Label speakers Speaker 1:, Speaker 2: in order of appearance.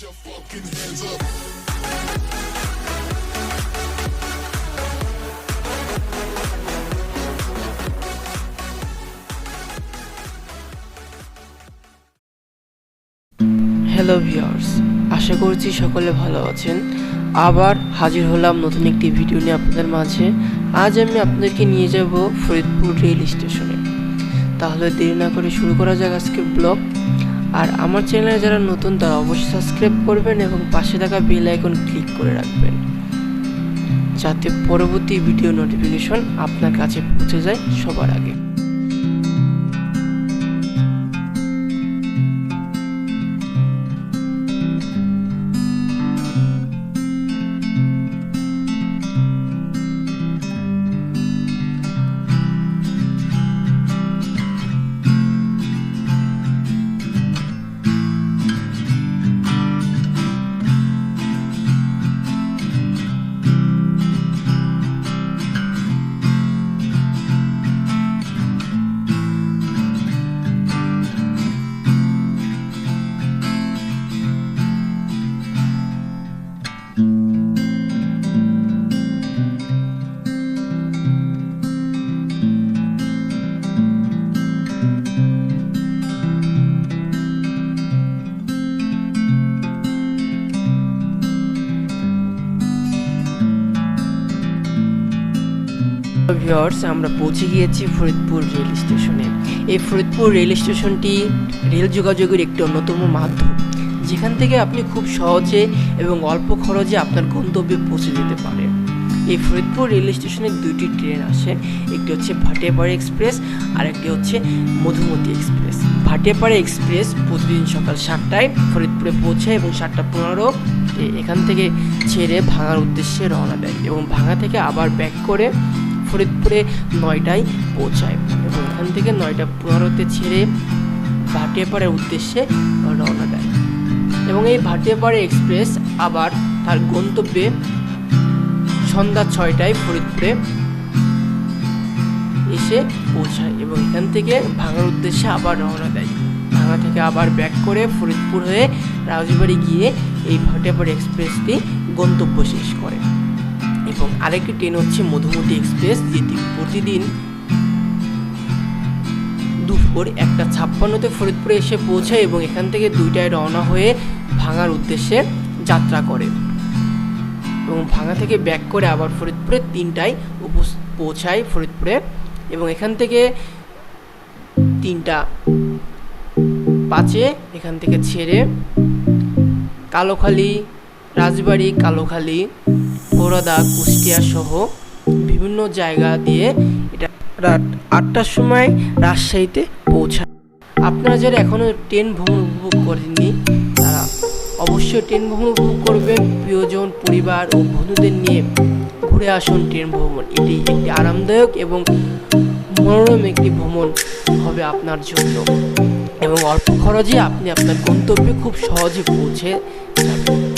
Speaker 1: Hello viewers আশা করছি সকলে ভালো আছেন। আবার হাজির হলাম নতুন একটি ভিডিও নিয়ে আপনাদের মাঝে। আজ আমি আপনাদেরকে নিয়ে যাব ফরিদপুর রেল স্টেশনে। তাহলে দেরি না করে শুরু করা যাক আজকের ব্লগ আর আমার চ্যানেলে যারা নতুন, তারা অবশ্যই সাবস্ক্রাইব করবেন এবং পাশে থাকা বেল আইকন ক্লিক করে রাখবেন, যাতে পরবর্তী ভিডিও নোটিফিকেশন আপনার কাছে পৌঁছে যায় সবার আগে। ভিউয়ার্স আমরা পৌঁছে গিয়েছি ফরিদপুর রেল স্টেশনে। এই ফরিদপুর রেল স্টেশনটি রেল যোগাযোগের একটি অন্যতম মাধ্যম, যেখান থেকে আপনি খুব সহজে এবং অল্প খরচে আপনার গন্তব্যে পৌঁছে যেতে পারেন। এই ফরিদপুর রেল স্টেশনে দুইটি ট্রেন আসে, একটি হচ্ছে ভাটিয়াপাড়া এক্সপ্রেস আর একটি হচ্ছে মধুমতি এক্সপ্রেস। ভাটিয়াপাড়া এক্সপ্রেস প্রতিদিন সকাল সাতটায় ফরিদপুরে পৌঁছায় এবং সাতটা পনেরো এখান থেকে ছেড়ে ভাঙার উদ্দেশ্যে রওনা দেয় এবং ভাঙা থেকে আবার ব্যাক করে ফরিদপুরে নয়টায় পৌঁছায় এবং এখান থেকে নয়টা পনেরোতে ছেড়ে ভাটিয়াপাড়ার উদ্দেশ্যে রওনা দেয়। এবং এই ভাটিয়াপাড়া এক্সপ্রেস আবার তার গন্তব্যে সন্ধ্যা ছয়টায় ফরিদপুরে এসে পৌঁছায় এবং এখান থেকে ভাঙার উদ্দেশ্যে আবার রওনা দেয়। ভাঙা থেকে আবার ব্যাক করে ফরিদপুর হয়ে রাজবাড়ি গিয়ে এই ভাটিয়াপাড়া এক্সপ্রেসটি গন্তব্য শেষ করে। এবং আরেকটি ট্রেন হচ্ছে মধুমতি এক্সপ্রেস, যেটি প্রতিদিন দুপুর একটা ছাপ্পান্নতে ফরিদপুরে এসে পৌঁছায় এবং এখান থেকে দুইটায় রওনা হয়ে ভাঙার উদ্দেশ্যে যাত্রা করে। এবং ভাঙা থেকে ব্যাক করে আবার ফরিদপুরে তিনটায় পৌঁছায় ফরিদপুরে এবং এখান থেকে তিনটা পাঁচে এখান থেকে ছেড়ে কালোখালী রাজবাড়ি, কালোখালী পোড়াদা কুষ্টিয়া সহ বিভিন্ন জায়গা দিয়ে এটা রাত আটটার সময় রাজশাহীতে পৌঁছায় আপনারা যারা এখনও ট্রেন ভ্রমণ উপভোগ করেননি, তারা অবশ্যই ট্রেন ভ্রমণ উপভোগ করবেন। প্রিয়জন, পরিবার ও বন্ধুদের নিয়ে ঘুরে আসুন ট্রেন ভ্রমণ। এটি একটি আরামদায়ক এবং মনোরম একটি ভ্রমণ হবে আপনার জন্য। এবং অল্প খরচে আপনি আপনার গন্তব্যে খুব সহজে পৌঁছে যাবেন।